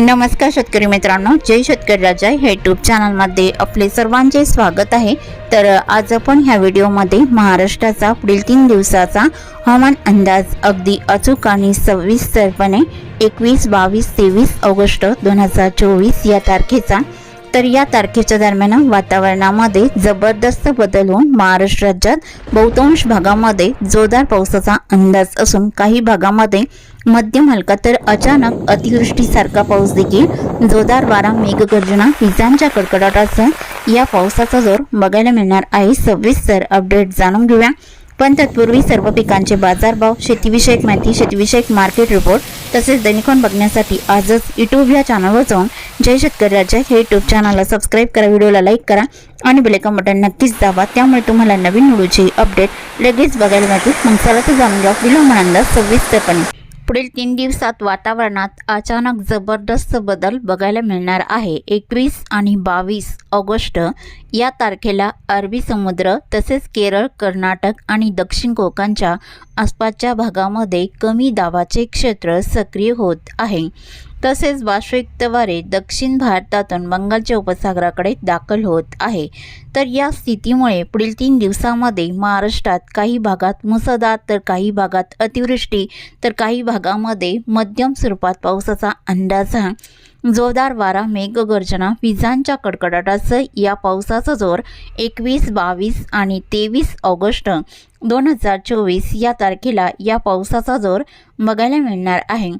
नमस्कार शेतकरी मित्रांनो जय शेतकरी राजा. हे यूट्यूब चॅनलमध्ये आपले सर्वांचे स्वागत आहे. तर आज आपण ह्या व्हिडिओमध्ये महाराष्ट्राचा पुढील तीन दिवसाचा हवामान अंदाज अगदी अचूक आणि सविस्तरपणे एकवीस बावीस तेवीस ऑगस्ट दोन हजार चोवीस या तारखेचा तर या तारखेच्या दरम्यान वातावरणामध्ये जबरदस्त बदल होऊन महाराष्ट्र राज्यात बहुतांश भागामध्ये जोरदार पावसाचा अंदाज असून काही भागामध्ये मध्यम हलका तर अचानक अतिवृष्टीसारखा पाऊस देखील जोरदार वारा मेघगर्जना विजांच्या कडकडाटासह या पावसाचा जोर बघायला मिळणार आहे. सविस्तर अपडेट जाणून घेऊया. पण तत्पूर्वी सर्व पिकांचे बाजारभाव शेतीविषयक माहिती शेतीविषयक मार्केट रिपोर्ट तसेच दैनिकॉन बघण्यासाठी आजच युट्यूब या चॅनलवर जाऊन जय शेतकरी राजा हे युट्यूब चॅनलला सबस्क्राईब करा व्हिडिओला लाईक करा आणि बेलेकॉन बटन नक्कीच दाबा. त्यामुळे तुम्हाला नवीन व्हिडिओची अपडेट लगेच बघायला मिळतील. मग चला तर जाणून घ्या. पुढील सव्वीस सविस्तरपणे पुढील तीन दिवसात वातावरणात अचानक जबरदस्त बदल बघायला मिळणार आहे. एकवीस आणि बावीस ऑगस्ट या तारखेला अरबी समुद्र तसेच केरळ कर्नाटक आणि दक्षिण कोकणच्या आसपासच्या भागामध्ये कमी दाबाचे क्षेत्र सक्रिय होत आहे. तसेच वार्षिक दक्षिण भारतातून बंगालच्या उपसागराकडे दाखल होत आहे. तर या स्थितीमुळे पुढील तीन दिवसामध्ये महाराष्ट्रात काही भागात मुसळधार तर काही भागात अतिवृष्टी तर काही भागामध्ये मध्यम स्वरूपात पावसाचा अंदाज जोरदार वारा मेघगर्जना विजांच्या कडकडाटासह या पावसाचा जोर एकवीस बावीस आणि तेवीस ऑगस्ट दोन हजार चोवीस या तारखेला या पावसाचा जोर बघायला मिळणार आहे.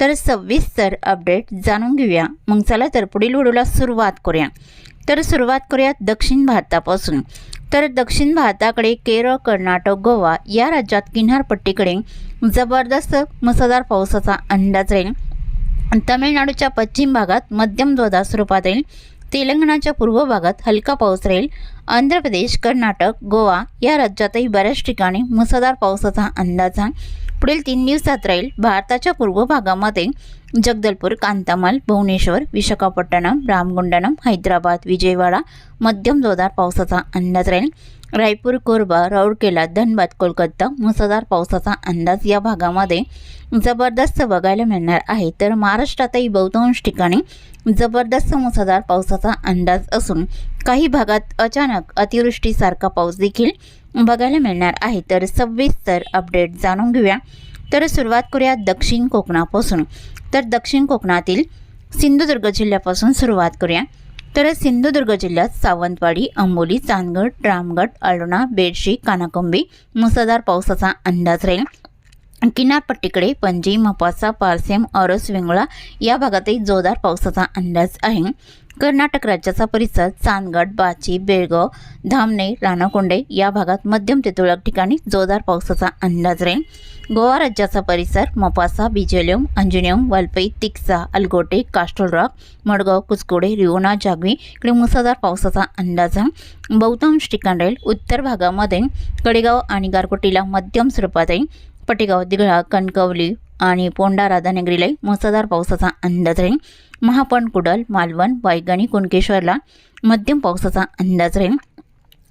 तर सविस्तर अपडेट जाणून घेऊया. मग चला तर पुढील व्हिडिओला सुरुवात करूया. तर सुरुवात करूया दक्षिण भारतापासून. तर दक्षिण भारताकडे केरळ कर्नाटक गोवा या राज्यात किनारपट्टीकडे जबरदस्त मुसळधार पावसाचा अंदाज राहील. तमिळनाडूच्या पश्चिम भागात मध्यम ध्वजा स्वरूपात राहील. तेलंगणाच्या पूर्व भागात हलका पाऊस राहील. आंध्र प्रदेश कर्नाटक गोवा या राज्यातही बऱ्याच ठिकाणी मुसळधार पावसाचा अंदाज आहे. पुढील तीन दिवसात राहील भारताच्या पूर्व भागामध्ये जगदलपूर कांतामाल भुवनेश्वर विशाखापट्टणम रामगुंडनम हैदराबाद विजयवाडा मध्यम जोरदार पावसाचा अंदाज राहील. रायपूर कोरबा राऊरकेला धनबाद कोलकाता मुसळधार पावसाचा अंदाज या भागामध्ये जबरदस्त बघायला मिळणार आहे. तर महाराष्ट्रातही बहुतांश ठिकाणी जबरदस्त मुसळधार पावसाचा अंदाज असून काही भागात अचानक अतिवृष्टीसारखा पाऊस देखील बघायला मिळणार आहे. तर सविस्तर अपडेट जाणून घेऊया. तर सुरुवात करूया दक्षिण कोकणापासून. तर दक्षिण कोकणातील सिंधुदुर्ग जिल्ह्यापासून सुरुवात करूया. तर सिंधुदुर्ग जिल्ह्यात सावंतवाडी अंबोली चांदगड रामगड अळणा बेडशी कानाकोंबी मुसळधार पावसाचा अंदाज राहील. किनारपट्टीकडे पणजी मपासा पारसेम औरस वेंगुळा या भागातही जोरदार पावसाचा अंदाज आहे. कर्नाटक राज्याचा परिसर चांदगड बाची बेळगाव धामणे राणाकोंडे या भागात मध्यम ते तुरळक ठिकाणी जोरदार पावसाचा अंदाज राहील. गोवा राज्याचा परिसर मोपासा बिजेलियम अंजुनियम वालपई तिक्सा अलगोटे कास्टोल रॉक मडगाव कुचकोडे रिओना जागवी इकडे मुसळधार पावसाचा अंदाज आहे बहुतांश ठिकाण राहील. उत्तर भागामध्ये कडेगाव आणि गारकोटीला मध्यम स्वरूपात राहील. पटेगाव दिघळा कणकवली आणि पोंडा राधानगरीलाही मुसळधार पावसाचा अंदाज राहील. महापण कुडल मालवण वायगणी कुणकेश्वरला मध्यम पावसाचा अंदाज राहील.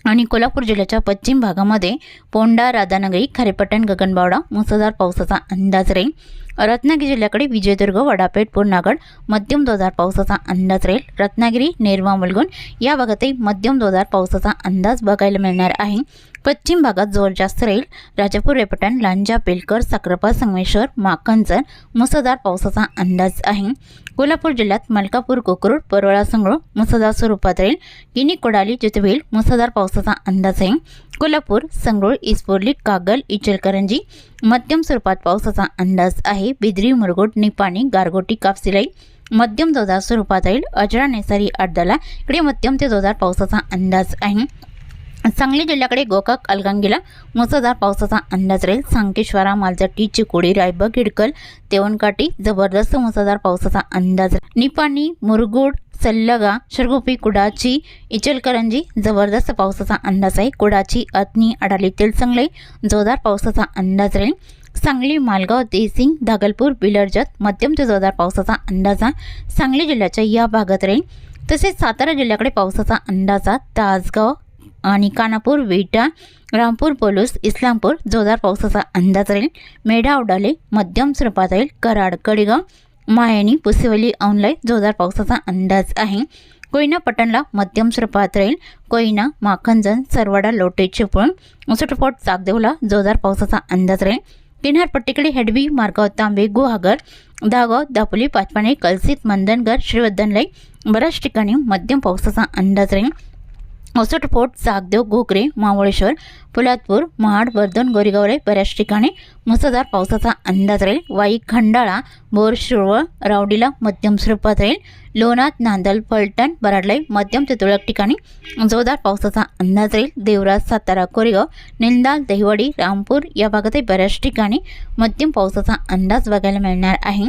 आणि कोल्हापूर जिल्ह्याच्या पश्चिम भागामध्ये पोंडा राधानगरी खारेपट्टण गगनबावडा मुसळधार पावसाचा अंदाज राहील. रत्नागिरी जिल्ह्याकडे विजयदुर्ग वडापेठ पूर्णागड मध्यम जोरदार पावसाचा अंदाज राहील. रत्नागिरी नेरवा मुलगुण या भागातही मध्यम जोरदार पावसाचा अंदाज बघायला मिळणार आहे. पश्चिम भागात जोर जास्त राहील. राजापूर रेपटण लांजा बेलकर साक्रपा संगमेश्वर माकंजन मुसळधार पावसाचा अंदाज आहे. कोल्हापूर जिल्ह्यात मलकापूर कोकरूड परवळा संगळ मुसळधार स्वरूपात राहील. गिनी कोडाली जिथवेल मुसळधार पावसाचा अंदाज आहे. कोल्हापूर संगरूळ इस्पोर्ली कागल इचलकरंजी मध्यम स्वरूपात पावसाचा अंदाज आहे. बिद्री मुरगोट निपाणी गारगोटी कापसिलाई मध्यम जोरदार स्वरूपात राहील. अजरा नेसारी अड्डाला इकडे मध्यम ते जोरदार पावसाचा अंदाज आहे. सांगली जिल्ह्याकडे गोकाक अलगांगीला मुसळधार पावसाचा अंदाज राहील. सांकेश्वरा मालजट्टी चिकोडी रायबग गिडकल तेवणकाटी जबरदस्त मुसळधार पावसाचा अंदाज निपाणी मुरगुड सल्लगा शरगोपी कुडाची इचलकरंजी जबरदस्त पावसाचा अंदाज आहे. कुडाची अतनी अडाली तेलसंगले जोरदार पावसाचा अंदाज राहील. सांगली मालगाव देसिंग धागलपूर बिलर्जत मध्यम ते जोरदार पावसाचा अंदाजा सांगली जिल्ह्याच्या या भागात राहील. तसेच सातारा जिल्ह्याकडे पावसाचा अंदाजा तासगाव आणि कानापूर विटा रामपूर पोलूस इस्लामपूर जोरदार पावसाचा अंदाज राहील. मेढा उडाले मध्यम स्वरूपात राहील. कराड कडेगाव मायानी पुसेवली औनलाई जोरदार पावसाचा अंदाज आहे. कोयना पटणला मध्यम स्वरूपात राहील. कोयना माखनजन सरवाडा लोटे चिपळूण उसटपोट चाकदेवला जोरदार पावसाचा अंदाज राहील. किनारपट्टीकडे हेडवी मार्गाव तांबे गुहागर दागाव दापोली पाचपाणे कलसित मंदनगर श्रीवर्धनलाई बऱ्याच ठिकाणी मध्यम पावसाचा अंदाज राहील. ओसटपोट सागदेव घोकरे मावळेश्वर पोलादपूर महाड वर्धन गोरेगावरे बऱ्याच ठिकाणी मुसळधार पावसाचा अंदाज राहील. वाई खंडाळा बोर शिरवळ रावडीला मध्यम स्वरूपात राहील. लोणात नांदल फलटण बराडलाई मध्यम ते तुरळक ठिकाणी जोरदार पावसाचा अंदाज राहील. देवराज सातारा कोरेगाव निंदाल दहिवडी रामपूर या भागातही बऱ्याच ठिकाणी मध्यम पावसाचा अंदाज बघायला मिळणार आहे.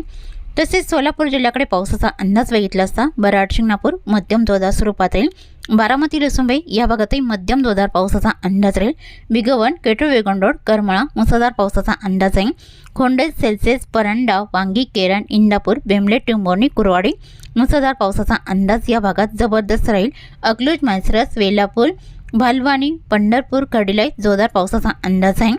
तसेच सोलापूर जिल्ह्याकडे पावसाचा अंदाज बघितला असता बराड शिंगणापूर मध्यम जोरदार स्वरूपात राहील. बारामती लसुंबई या भागातही मध्यम जोरदार पावसाचा अंदाज राहील. बिगवण केटू वेगंडोड करमळा मुसळधार पावसाचा अंदाज आहे. खोंडेज सेल्सेस परंडा वांगी केरण इंदापूर बेमले टिंबोर्णी कुरवाडी मुसळधार पावसाचा अंदाज या भागात जबरदस्त राहील. अकलूज मायसरस वेलापूर भालवानी पंढरपूर कडिलाई जोरदार पावसाचा अंदाज आहे.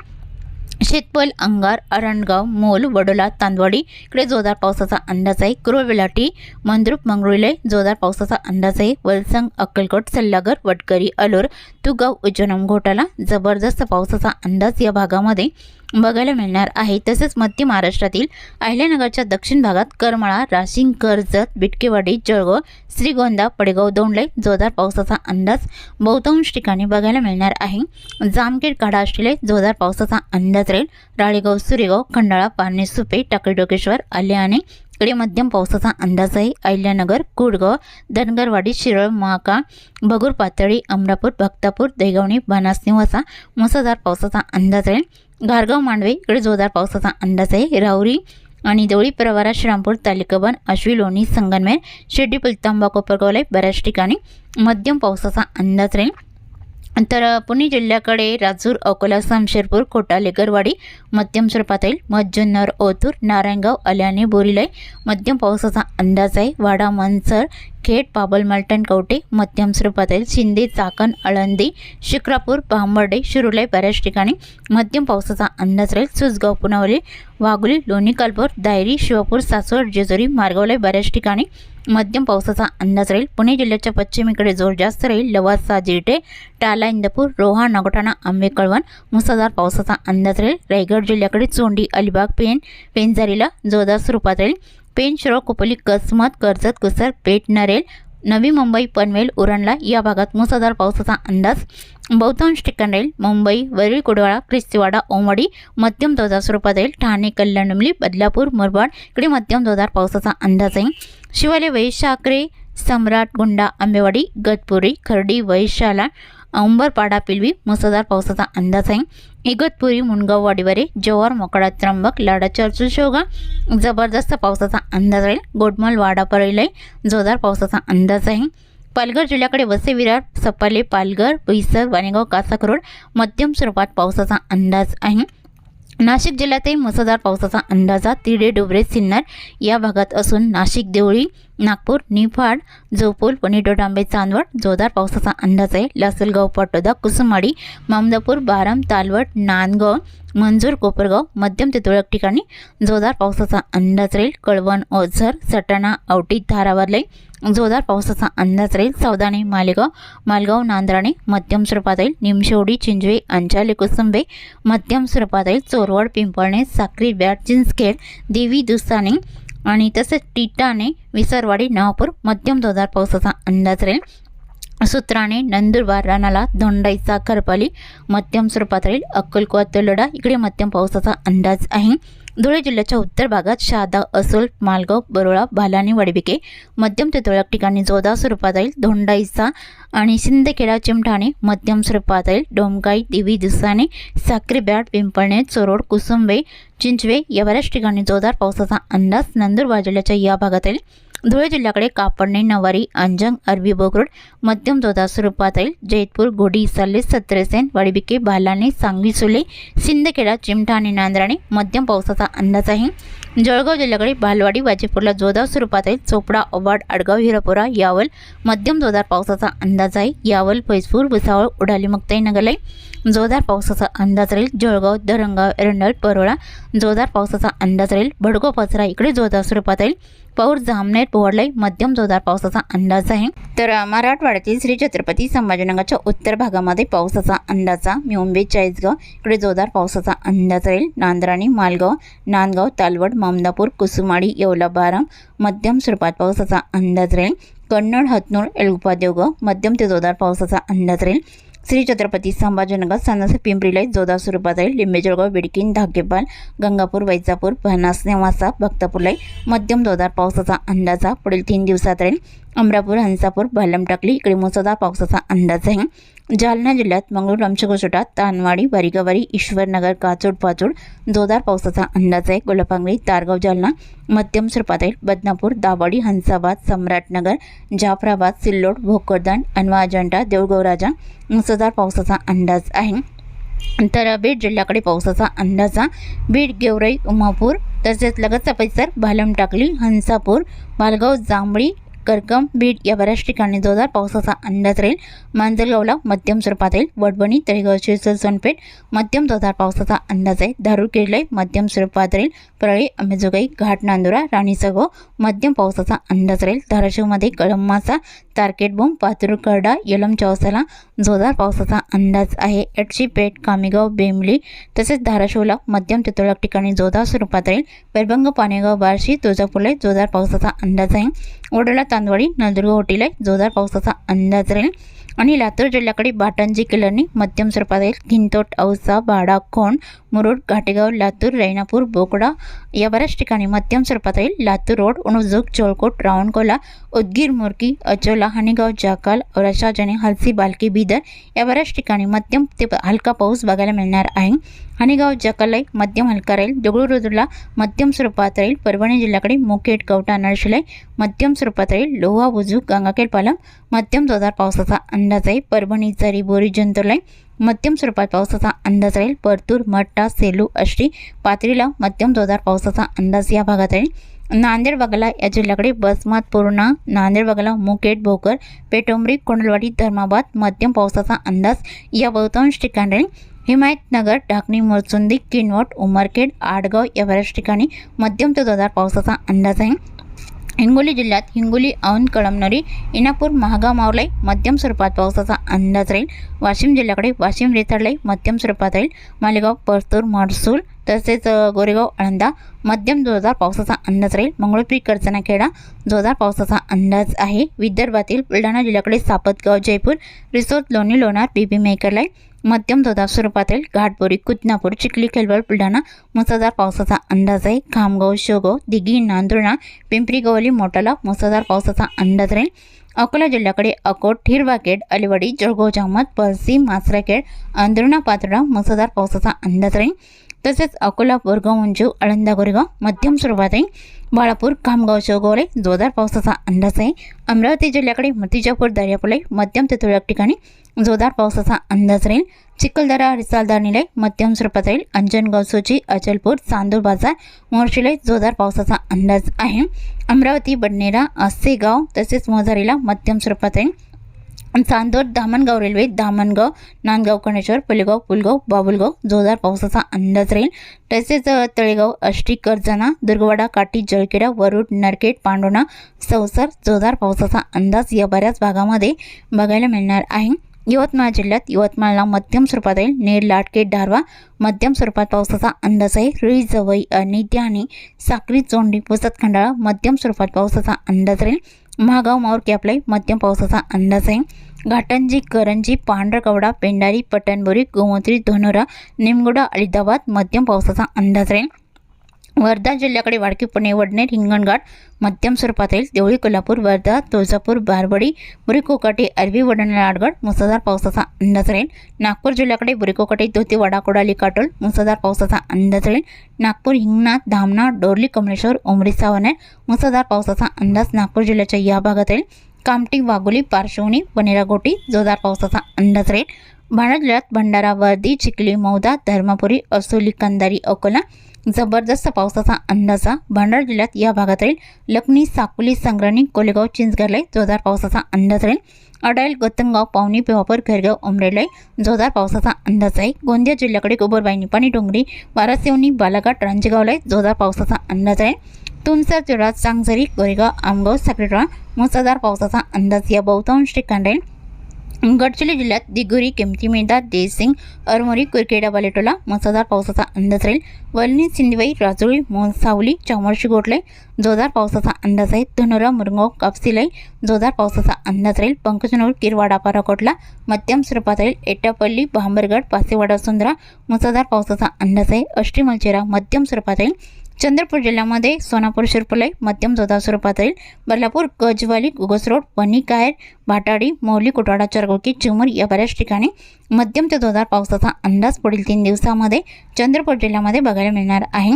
शेतपल अंगार अरणगाव मोल वडोला तांदवाडी इकडे जोरदार पावसाचा अंदाज आहे. कुरुळवेलाटी मंद्रुप मंगरुळे जोरदार पावसाचा अंदाज आहे. वलसंग अक्कलकोट सल्लागर वटकरी अलोर तुगाव उज्जनम घोटाला जबरदस्त पावसाचा अंदाज या भागामध्ये. बघायला मिळणार आहे. तसेच मध्य महाराष्ट्रातील अहिल्यानगरच्या दक्षिण भागात करमाळा राशिंग कर्जत बिटकेवाडी जळगाव श्रीगोंदा पडेगाव दोंडले जोरदार पावसाचा अंदाज बहुतांश ठिकाणी बघायला मिळणार आहे. जामखेड काढा असलेले जोरदार पावसाचा अंदाज राहील. राळेगाव सुरेगाव खंडाळा पारणे सुपे टाकळी आल्याने इकडे मध्यम पावसाचा अंदाज आहे. अहिल्यानगर कुडगाव धनगरवाडी शिरळ महाका भगूर पातळी अमरापूर भक्तापूर दैगवणी बनासनिवासा मुसळधार पावसाचा अंदाज आहे गारगाव मांडवे इकडे जोरदार पावसाचा अंदाज आहे. राहुरी आणि देवळी प्रवारा श्रामपूर तालिकाबन अश्वी लोणी संगनमेर शिर्डी पुलतांबा कोपरगावला बऱ्याच ठिकाणी मध्यम पावसाचा अंदाज राहील. तर पुणे जिल्ह्याकडे राजूर अकोला समशेरपूर कोटाले गरवाडी मध्यम स्वरूपात येईल मज्जुन्नर ओतूर नारायणगाव अल्याने बोरीलाई मध्यम पावसाचा अंदाज आहे. वाडा मनसर खेड पाबल मलटण कवटे मध्यम स्वरूपात शिंदे चाकण आळंदी शिक्रापूर भांबर्डे शिरुलाई बऱ्याच ठिकाणी मध्यम पावसाचा अंदाज राहील. सुसगाव पुनावली वाघोली लोणी कालपूर दायरी शिवापूर सासवड जेजुरी मार्गावले बऱ्याच ठिकाणी मध्यम पावसाचा अंदाज राहील. पुणे जिल्ह्याच्या पश्चिमेकडे जोर जास्त राहील. लवासा जिरटे टाला इंदपूर रोहा नगोठाणा आंबे कळवण मुसळधार पावसाचा अंदाज राहील. रायगड जिल्ह्याकडे चोंडी अलिबाग पेन पेनझारीला जोरदार स्वरूपात राहील. पेन शिरो कसमत कर्जत कुसर पेठ नरेल. नवी मुंबई पनवेल उरणला या भागात मुसळधार पावसाचा अंदाज. बहुतांश ठिकाण राहील मुंबई वरील कुडवाडा क्रिस्तीवाडा ओमडी मध्यम जोरदार स्वरूपात राहील ठाणे कल्याणमली बदलापूर मुरबाड इकडे मध्यम जोरदार पावसाचा अंदाज आहे शिवाले वैशाकरे सम्राट गुंडा आंबेवाडी गतपुरी खर्डी वैशाला अंबरपाडा पिलवी मुसळधार पावसाचा अंदाज आहे. इगतपुरी मुनगाव वाडीवारे जव्हार मोकडा त्र्यंबक लाडा चर्चू जबरदस्त पावसाचा अंदाज राहील. गोडमल वाडा परळले जोरदार पावसाचा अंदाज आहे. पालघर जिल्ह्याकडे वसे विरार सपाले पालघर बोईसर वाणेगाव कासाकरोड मध्यम स्वरूपात पावसाचा अंदाज आहे. नाशिक जिल्ह्यातही मुसळधार पावसाचा अंदाजा तिडे डोबरे सिन्नर या भागात असून नाशिक देवळी नागपूर निफाड जोपूल पनिटो डांबे चांदवड जोरदार पावसाचा अंदाज आहे. लासलगाव पाटोदा कुसुमाडी मामदापूर बाराम तालवड नांदगाव मंजूर कोपरगाव मध्यम ते तुरळक ठिकाणी जोरदार पावसाचा अंदाज राहील. कळवण ओझर सटाणा औटी धारावारलाई जोरदार पावसाचा अंदाज राहील. सावदाणे मालेगाव मालगाव नांद्राणे मध्यम स्वरूपात येईल निमशेवडी चिंजवे अंचाले कुसुंबे मध्यम स्वरूपात येईल चोरवड पिंपळणे साक्री बॅट चिंचखेड देवी दुसाने आणि तसेच टिटाणे विसरवाडी नवापूर मध्यम जोरदार पावसाचा अंदाज राहील. सूत्राने नंदुरबार रानाला धोंडाईचा करपाली मध्यम स्वरूपात राहील. अक्कलकोवा तलडा इकडे मध्यम पावसाचा अंदाज आहे. धुळे जिल्ह्याच्या उत्तर भागात शहादा असोल मालगाव बरोळा भालानी वडबिके मध्यम ते तुरळक ठिकाणी जोरदार स्वरूपात येईल. धोंडाईचा आणि शिंदखेडा चिमठाणे मध्यम स्वरूपात येईल. डोंगाई देवी दुसाने साक्री पिंपळणे चोरोड कुसुंबे चिंचवे या बऱ्याच ठिकाणी जोरदार पावसाचा अंदाज नंदुरबार जिल्ह्याच्या या भागात येईल. धुळे जिल्ह्याकडे कापडणे नवारी अंजंग अरबी बोगरोड मध्यम जोधा स्वरूपात येईल जैतपूर गोडी सल्ले सत्रसेन वाडीबिके बालाने सांगवी सुले सिंदखेडा चिमठा आणि नांद्राणे मध्यम पावसाचा अंदाज आहे जळगाव जिल्ह्याकडे बालवाडी वाजेपूरला जोरदार स्वरूपात आहे चोपडा अवाड आडगाव हिरापुरा यावल मध्यम जोरदार पावसाचा अंदाज आहे यावल फैजपूर भुसावळ उडाली मुक्ताई नगरलाई जोरदार पावसाचा अंदाज राहील. जळगाव दरंगाव एरंडल परोळा जोरदार पावसाचा अंदाज राहील. भडको पचरा इकडे जोरदार स्वरूपात राहील. पौर जामनेर पोवडलाई मध्यम जोरदार पावसाचा अंदाज आहे. तर मराठवाड्यातील श्री छत्रपती संभाजीनगरच्या उत्तर भागामध्ये पावसाचा अंदाजा मुंबई चाळीसगाव इकडे जोरदार पावसाचा अंदाज राहील. नांद्राणी मालगाव नांदगाव तालवड मामदापूर कुसुमाडी येवलबाराम मध्यम स्वरूपात पावसाचा अंदाज राहील. कन्नड हतनूर एलगुपा देवगाव मध्यम ते जोरदार पावसाचा अंदाज राहील. श्री छत्रपती संभाजीनगर सानस पिंपरीलाई जोधा स्वरूपात राहील लिंबे जळगाव बिडकीन धाकेपाल गंगापूर वैजापूर पहनास नेवासा भक्तापूरलाई मध्यम जोरदार पावसाचा अंदाजा. पुढील तीन दिवसात राहील अमरापूर हंसापूर भालम टाकली इकडे मुसळधार पावसाचा अंदाज आहे. जालना जिल्ह्यात मंगळूर रामचकोसोटा तानवाडी बारिकावारी ईश्वरनगर काचोड पाचोड जोरदार पावसाचा अंदाज आहे. गोलापांगरी तारगाव जालना मध्यम स्वरूपात बदनापूर दाभाडी हंसाबाद सम्राटनगर जाफराबाद सिल्लोड भोकरदान अनवा अजंठा देऊळगौराजा मुसळधार पावसाचा अंदाज आहे. तर बीड जिल्ह्याकडे पावसाचा अंदाजा बीड गेवराई उमापूर तसेच लगतचा परिसर भालम टाकली हंसापूर भालगाव जांभळी करकम बीड या बऱ्याच ठिकाणी जोरदार पावसाचा अंदाज राहील. मांजलगावला मध्यम स्वरूपात येईल वडवणी तळेगाव शिरसर सोनपेठ मध्यम जोरदार पावसाचा अंदाज आहे. धारूर मध्यम स्वरूपात राहील. परळी अंबेजोगाई घाट नांदुरा राणीसगो मध्यम पावसाचा अंदाज राहील. धाराशिवमध्ये कळंमाचा टार्गेट बोंब पातूर यलम चौसाला जोरदार पावसाचा अंदाज आहे. एडशी पेठ कामेगाव बेमली तसेच धाराशिवला मध्यम ते तुरळक ठिकाणी जोरदार स्वरूपात राहील. पेरभंग पानेगाव बार्शी तुळजापूरला जोरदार पावसाचा अंदाज आहे. ओढला तांदवाडी नंदुरगाव होटीला जोरदार पावसाचा अंदाज राहील. आणि लातूर जिल्ह्याकडे बाटंजी किल्ल्यांनी मध्यम स्वरूपात राहील. घिंतोट औसा बाडा खोंड मुरुड घाटेगाव लातूर रैनापूर बोकडा या बऱ्याच ठिकाणी मध्यम स्वरूपात राहील लातूर रोड उणुजुक चोळकोट रावणकोला उदगीर मुरकी अचोला हनीगाव जाकाल औरशाजने हलसी बालकी बिदर या बऱ्याच ठिकाणी मध्यम ते हलका पाऊस बघायला मिळणार आहे. हनीगाव जकालाई मध्यम हलका राहील. दगडूरुद्रला मध्यम स्वरूपात राहील. परभणी जिल्ह्याकडे मुखेड कवटा नळशिलाई मध्यम स्वरूपात राहील. लोहा बुजुक गंगाखेड पालम मध्यम जोरदार पावसाचा अंदाज आहे. परभणी चरी बोरी जंतुलाई मध्यम स्वरूपात पावसाचा अंदाज राहील. परतूर मट्टा सेलू अष्टी पाथरीला मध्यम जोरदार पावसाचा अंदाज या भागात राहील. नांदेड बगला या जिल्ह्याकडे बसमात पूर्णा नांदेड बगला मुकेट भोकर पेटोंबरी कोंडलवाडी धर्माबाद मध्यम पावसाचा अंदाज या बहुतांश ठिकाणी राहील. हिमायतनगर ढाकणी मोरचुंदी किनवट उमरखेड आडगाव या बऱ्याच ठिकाणी मध्यम ते जोरदार पावसाचा अंदाज आहे. हिंगोली जिल्ह्यात हिंगोली औंध कळमनरी इनापूर महागाव मावलाई मध्यम स्वरूपात पावसाचा अंदाज राहील. वाशिम जिल्ह्याकडे वाशिम रेताडलाई मध्यम स्वरूपात राहील. मालेगाव परतूर महसूल तसेच गोरेगाव आळंदा मध्यम जोरदार पावसाचा अंदाज राहील. मंगळुपी करचनाखेडा जोरदार पावसाचा अंदाज आहे. विदर्भातील बुलढाणा जिल्ह्याकडे सापतगाव जयपूर रिसोर्ट लोणी लोणार बीबी मेकरलाई मध्यम जोरदार स्वरूपात राहील घाटबोरी कुदनापूर चिखली खेलवळ बुलढाणा मुसळधार पावसाचा अंदाज आहे. खामगाव शोगाव दिघी नांदुर्णा पिंपरी गवली मोटाला मुसळधार पावसाचा अंदाज राहील. अकोला जिल्ह्याकडे अकोट ठिरवाखेड अलिवाडी जळगाव जामत पळसी मासराखेड अंदरुणा पातळा मुसळधार पावसाचा अंदाज राहील. तसेच अकोला बोरगाव मंजू आळंदा गोरेगाव मध्यम स्वरूपात आहे बाळापूर खामगाव शेवगावले जोरदार पावसाचा अंदाज आहे. अमरावती जिल्ह्याकडे मतिजापूर दर्यापुलाई मध्यम ते तुरळक ठिकाणी जोरदार पावसाचा अंदाज राहील. चिखलदरा रिसालदार निलय मध्यम स्वरूपात राहील. अंजनगाव सोची अचलपूर चांदूर बाजार मोर्शीलय जोरदार पावसाचा अंदाज आहे. अमरावती बडनेरा आसेगाव तसेच मोझारीला मध्यम स्वरूपात राहील. चांदोर धामणगाव रेल्वे धामणगाव नांदगाव कणेश्वर पुलेगाव पुलगाव बाबुलगाव जोरदार पावसाचा अंदाज राहील. तसेच तळेगाव अष्टी कर्जना दुर्गवाडा काठी जळखेडा वरुड नरखेड पांडोणा सौसर जोरदार पावसाचा अंदाज या बऱ्याच भागामध्ये बघायला मिळणार आहे. यवतमाळ जिल्ह्यात यवतमाळला मध्यम स्वरूपात येईल नेर लाटके डारवा मध्यम स्वरूपात पावसाचा अंदाज आहे. रुई जवई अनित्य आणि साक्री चोंडी पुसत खंडाळा मध्यम स्वरूपात पावसाचा अंदाज राहील. महागाव माऊर कॅपलाई मध्यम पावसाचा अंदाज आहे. घाटंजी करंजी पांढरकवडा पेंडारी पटणबोरी गोमोत्री धनोरा निमगुडा अलिदाबाद मध्यम पावसाचा अंदाज राहील. वर्धा जिल्ह्याकडे वाडकी पुणे वडनेर हिंगणघाट मध्यम स्वरूपात येईल देवळी कोल्हापूर वर्धा तुळजापूर बारवडी बुरीकोकाटी अरबी वडनेर मुसळधार पावसाचा अंदाज राहील. नागपूर जिल्ह्याकडे बुरीकोकाटी धोती वडा कोडाली काटोल मुसळधार पावसाचा अंदाज राहील. नागपूर हिंगणात धामणा डोरली कमलेश्वर उमरी सावनेर मुसळधार पावसाचा अंदाज नागपूर जिल्ह्याच्या या भागात राहील. कामटी वाघोली पार्श्वणी वनेरागोटी जोरदार पावसाचा अंदाज राहील. भांडा जिल्ह्यात भंडारा वर्दी चिखली मौदा धर्मापुरी असोली कंदारी अकोला जबरदस्त पावसाचा अंदाजा भंडारा जिल्ह्यात या भागात राहील. लखनी साकोली संग्राणी कोलेगाव चिंचगरलाई जोरदार पावसाचा अंदाज राहील. अडाईल गोतंगाव पावणी पेवापूर खेरगाव उमरेलाई जोरदार पावसाचा अंदाज आहे. गोंदिया जिल्ह्याकडे गोबरबाई निपाणी डोंगरी वारासेवनी बालाघाट रांजेगावलाई जोरदार पावसाचा अंदाज आहे. तुमसर जिल्ह्यात सांगझरी गोरेगाव आमगाव साखरेटोळा मुसळधार पावसाचा अंदाज या बहुतांश ठिकाण राहील. गडचिरोली जिल्ह्यात दिगुरी किमती मेदा देसिंग अरमोरी कुरखेडा बालेटोला मुसळधार पावसाचा अंदाज राहील. वलनी सिंदवाई राजुळी मोसावली चामोर्शी गोटले जोरदार पावसाचा अंदाज आहे. धनुरा मुरगाव कापसिलाई जोरदार पावसाचा अंदाज राहील. पंकजनूर किरवाडा पाराकोटला मध्यम स्वरूपात राहील. एटापल्ली भांबरगड पासेवाडा सुंदरा मुसळधार पावसाचा अंदाज आहे. अष्टीमलचेरा मध्यम स्वरूपात राहील. चंद्रपूर जिल्ह्यामध्ये सोनापूर शिरपलाई मध्यम जोरदार स्वरूपात राहील बल्लापूर गजवाली गुगस रोड वणी कायर भाटाडी मौली कुटाडा चरगोकी चिमूर या बऱ्याच ठिकाणी मध्यम ते जोधार पावसाचा अंदाज पुढील तीन दिवसामध्ये चंद्रपूर जिल्ह्यामध्ये बघायला मिळणार आहे.